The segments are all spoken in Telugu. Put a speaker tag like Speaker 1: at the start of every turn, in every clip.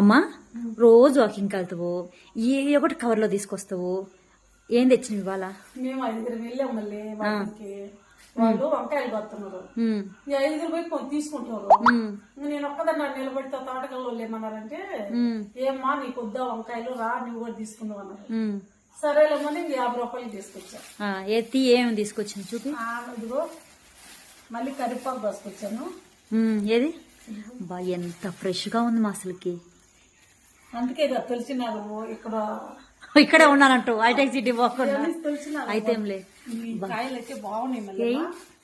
Speaker 1: అమ్మా రోజు వాకింగ్కి వెళ్తావు. ఏ ఒకటి కవర్లో తీసుకొస్తావు. ఏం తెచ్చినవి ఇవాళ?
Speaker 2: మేము ఐదుగురు వెళ్ళాం మళ్ళీ వాళ్ళు వంకాయలు కొడుతున్నారు ఈ ఐదుగురు పోయి కొన్ని తీసుకుంటారు. ఇంక నేను ఒక్కదాన్ని నన్ను నిలబడితే తోటకల్లో ఏమన్నారంటే
Speaker 1: ఉమ్,
Speaker 2: ఏమ్మా నీకు వద్దా వంకాయలు? రా నువ్వు కూడా తీసుకుందాం అన్నారు.
Speaker 1: ఉమ్.
Speaker 2: సరేలేమని ఇంక యాభై రూపాయలు తీసుకొచ్చా.
Speaker 1: ఆ, ఎత్తి ఏమి తీసుకొచ్చింది చూపి.
Speaker 2: ఆ, ఇదిగో మళ్ళీ కరివేపాకు తీసుకొచ్చాను.
Speaker 1: ఉమ్, ఏది? బా ఎంత ఫ్రెష్గా ఉంది మా అసలుకి.
Speaker 2: అందుకే ఇక తెలిసినారు ఇక్కడ
Speaker 1: ఇక్కడే ఉన్నానంటూ హైటెక్ సిటీ పోకుండా.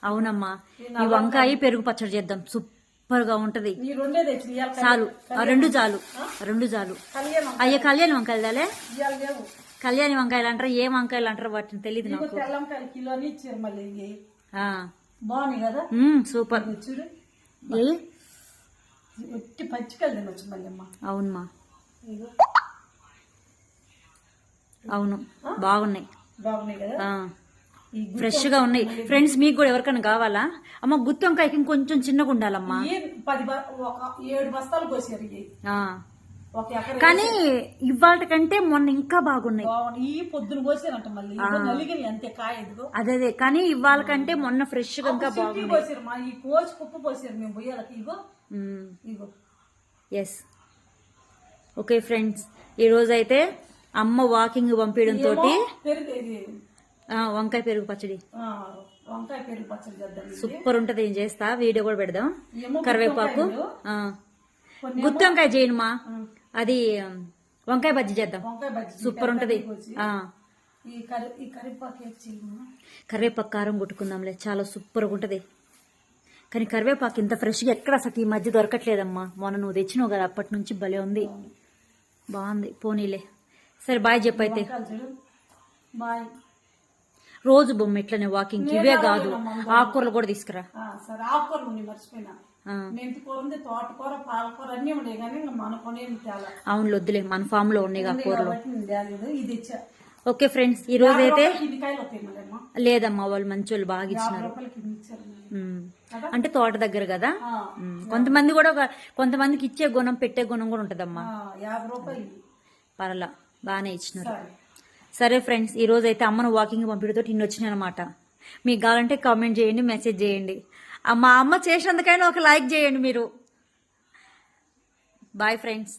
Speaker 1: అవునమ్మా. ఈ వంకాయ పెరుగు పచ్చడి చేద్దాం. సూపర్గా ఉంటది చాలు. ఆ రెండు చాలు. రెండు చాలు. అయ్యే కళ్యాణి వంకాయలు దాలే కళ్యాణి వంకాయలు అంటారు ఏ వంకాయలు అంటారు వాటిని తెలియదు నాకు. సూపర్. అవునమ్మా. అవును. బాగున్నాయి.
Speaker 2: బాగున్నాయి కదా?
Speaker 1: ఆ,
Speaker 2: ఈ
Speaker 1: ఫ్రెష్గా ఉన్నాయి. ఫ్రెండ్స్ మీకు కూడా ఎవరికైనా కావాలా? అమ్మ గుత్తి వంకాయకి ఇంకొంచెం చిన్నగా ఉండాలమ్మా.
Speaker 2: పది ఏడు బస్తాలు ఎకర
Speaker 1: కానీ ఇవాళ కంటే మొన్న ఇంకా బాగున్నాయి.
Speaker 2: ఈ పొద్దున పోసారంట మళ్ళీ. అంతే కాయ
Speaker 1: అదే అదే. కానీ ఇవాళ కంటే మొన్న ఫ్రెష్గా ఇంకా బాగుంది
Speaker 2: మా ఈ కోసి కుప్ప పోసారు మేము పోయాలకి. ఇగో ఇగో
Speaker 1: ఎస్ ఓకే ఫ్రెండ్స్ ఈ రోజు అయితే అమ్మ వాకింగ్ పంపించడం తోటి
Speaker 2: పెరుగు ఇది.
Speaker 1: ఆ, వంకాయ పెరుగు పచ్చడి.
Speaker 2: వంకాయ పెరుగు పచ్చడి చేద్దాం.
Speaker 1: సూపర్ ఉంటది ఏం చేస్తా? వీడియో కూడా పెడదాం. కరివేపాకు. గుత్తి వంకాయ చేయను మా అది వంకాయ బజ్జీ చేద్దాం. సూపర్ ఉంటది.
Speaker 2: కరివేపాకు
Speaker 1: కారం కొట్టుకుందాంలే చాలా సూపర్గా ఉంటది. కానీ కరివేపాకు ఇంత ఫ్రెష్గా ఎక్కడ అసలు ఈ మధ్య దొరకట్లేదమ్మా. మొన్న నువ్వు తెచ్చినావు కదా అప్పటి నుంచి భలే ఉంది. బాగుంది. పోనీలే. సరే బాయ్ చెప్పైతే.
Speaker 2: బాయ్.
Speaker 1: రోజు బొమ్మ ఇట్లనే వాకింగ్ ఇవే కాదు. ఆకుకూరలు కూడా తీసుకురా.
Speaker 2: సరే ఆకుకూరలు మర్చిపోయినా. తోటకూర పాలకూర అన్ని ఉన్నాయి కానీ మన
Speaker 1: అవును వద్దులే. మన ఫామ్లో ఉన్నాయి కూరలు.
Speaker 2: ఇది
Speaker 1: ఓకే ఫ్రెండ్స్ ఈ రోజు అయితే లేదమ్మా వాళ్ళు మంచి వాళ్ళు బాగా ఇచ్చినారు. అంటే తోట దగ్గర కదా. కొంతమంది కూడా ఒక- కొంతమందికి ఇచ్చే గుణం పెట్టే గుణం కూడా ఉంటదమ్మా.
Speaker 2: యాభై రూపాయలు.
Speaker 1: పర్లా బాగానే ఇచ్చినారు.
Speaker 2: సరే.
Speaker 1: ఫ్రెండ్స్ ఈ రోజు అయితే అమ్మను వాకింగ్ పంపించడంతో ఇన్ని వచ్చినాయి అనమాట మీకు కావాలంటే కామెంట్ చేయండి మెసేజ్ చేయండి. మా అమ్మ చేసినందుకైనా ఒక లైక్ చేయండి మీరు. Bye friends